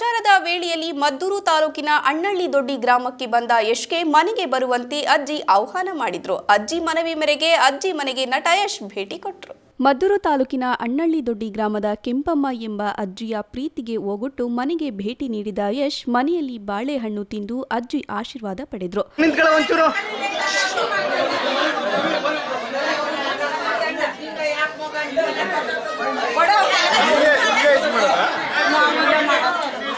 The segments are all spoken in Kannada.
ಪ್ರಚಾರದ ವೇಳೆಯಲ್ಲಿ ಮದ್ದೂರು ತಾಲೂಕಿನ ಅಣ್ಣಳ್ಳಿ ದೊಡ್ಡಿ ಗ್ರಾಮಕ್ಕೆ ಬಂದ ಯಶ್ಗೆ ಮನೆಗೆ ಬರುವಂತೆ ಅಜ್ಜಿ ಆಹ್ವಾನ ಮಾಡಿದ್ರು. ಅಜ್ಜಿ ಮನವಿ ಮೇರೆಗೆ ಅಜ್ಜಿ ಮನೆಗೆ ನಟ ಯಶ್ ಭೇಟಿ ಕೊಟ್ರು. ಮದ್ದೂರು ತಾಲೂಕಿನ ಅಣ್ಣಳ್ಳಿ ದೊಡ್ಡಿ ಗ್ರಾಮದ ಕೆಂಪಮ್ಮ ಎಂಬ ಅಜ್ಜಿಯ ಪ್ರೀತಿಗೆ ಓಗೊಟ್ಟು ಮನೆಗೆ ಭೇಟಿ ನೀಡಿದ ಯಶ್ ಮನೆಯಲ್ಲಿ ಬಾಳೆಹಣ್ಣು ತಿಂದು ಅಜ್ಜಿ ಆಶೀರ್ವಾದ ಪಡೆದ್ರು.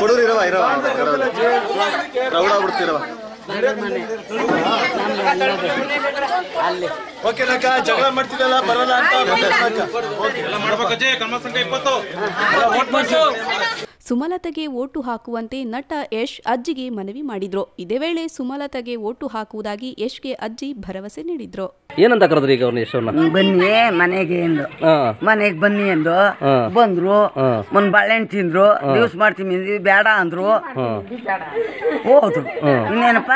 ಕೊಡೂರು ಇರವ ಇರವ ರೌಡ ಬಿಡ್ತಿರವ ಓಕೆ ನಕ್ಕ ಜಗಳ ಮಾಡ್ತಿದ್ದಲ್ಲ ಬರಲ್ಲ ಅಂತ ಮಾಡ್ಬೇಕಜ್ಜಿ ಕರ್ಮ ಸಂಖ್ಯೆ ಇಪ್ಪತ್ತು ಸುಮಲತೆಗೆ ಓಟು ಹಾಕುವಂತೆ ನಟ ಯಶ್ ಅಜ್ಜಿಗೆ ಮನವಿ ಮಾಡಿದ್ರು. ಇದೇ ವೇಳೆ ಸುಮಲತೆಗೆ ಓಟು ಹಾಕುವುದಾಗಿ ಯಶ್ಗೆ ಅಜ್ಜಿ ಭರವಸೆ ನೀಡಿದ್ರು. ಏನಂತ ಕರೆದ್ರಿ ಈಗ ಅವ್ರನ್ನ? ಯಶವನ್ನ ಬನ್ನಿ ಮನೆಗೆ ಎಂದು. ಮನೆಗೆ ಬನ್ನಿ ಎಂದು. ಬಂದ್ರು. ಒಂದ್ ಬಾಳೆಹಣ್ಣು ತಿಂದ್ರು. ಯೂಸ್ ಮಾಡ್ತೀನಿ ಬೇಡ ಅಂದ್ರು. ಹೋದ್ರು. ಇನ್ನೇನಪ್ಪ?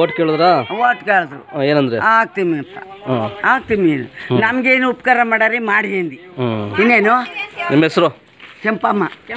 ಓಟ್ ಕೇಳಿದ್ರ? ಓಟ್ ಕೇಳಿದ್ರು. ಏನಂದ್ರೆ? ಹಾಕ್ತೀನಿ ಹಾಕ್ತೀನಿ ನಮ್ಗೇನು ಉಪಕಾರ ಮಾಡಾರಿ ಮಾಡಿ ಇನ್ನೇನು? ನಿಮ್ಮ ಹೆಸರು? ಕೆಂಪಮ್ಮ.